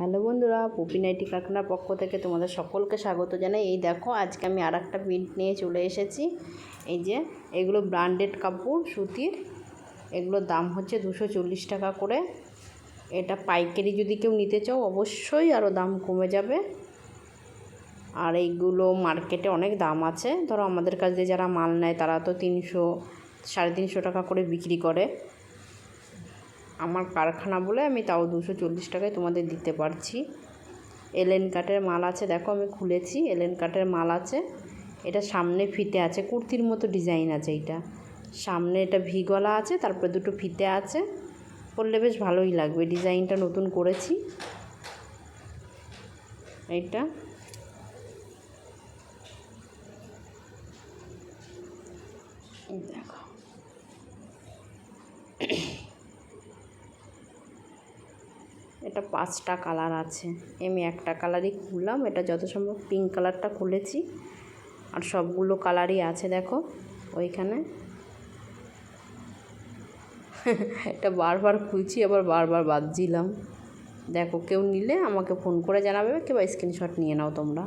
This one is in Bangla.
হ্যালো বন্ধুরা, পপি নাইটি কারখানার পক্ষ থেকে তোমাদের সকলকে স্বাগত জানাই। এই দেখো, আজকে আমি আর একটা প্রিন্ট নিয়ে চলে এসেছি। এই যে, এগুলো ব্র্যান্ডেড কাপড়, সুতির। এগুলোর দাম হচ্ছে দুশো চল্লিশ টাকা করে। এটা পাইকারি যদি কেউ নিতে চাও, অবশ্যই আরও দাম কমে যাবে। আর এইগুলো মার্কেটে অনেক দাম আছে। ধরো, আমাদের কাছে যারা মাল নেয়, তারা তো তিনশো, সাড়ে তিনশো টাকা করে বিক্রি করে। আমার কারখানা বলে আমি তাও দুশো চল্লিশ টাকায় তোমাদের দিতে পারছি। এলেন কাটের মাল আছে, দেখো আমি খুলেছি এলেন কাটের মাল আছে। এটা সামনে ফিতে আছে, কুর্তির মতো ডিজাইন আছে এইটা সামনে এটা ভি গলা আছে, তারপরে দুটো ফিতে আছে। পরলে বেশ ভালোই লাগবে, ডিজাইনটা নতুন করেছি। এইটা। দেখো। এটা পাঁচটা কালার আছে। আমি একটা কালারই খুললাম, এটা যত সম্ভব পিঙ্ক কালারটা খুলেছি। আর সবগুলো কালারই আছে, দেখো, ওইখানে। এটা বারবার খুলছি, আবার বারবার বাদ দিলাম দেখো, কেউ নিলে আমাকে ফোন করে জানাবে কিংবা স্ক্রিনশট নিয়ে নাও তোমরা।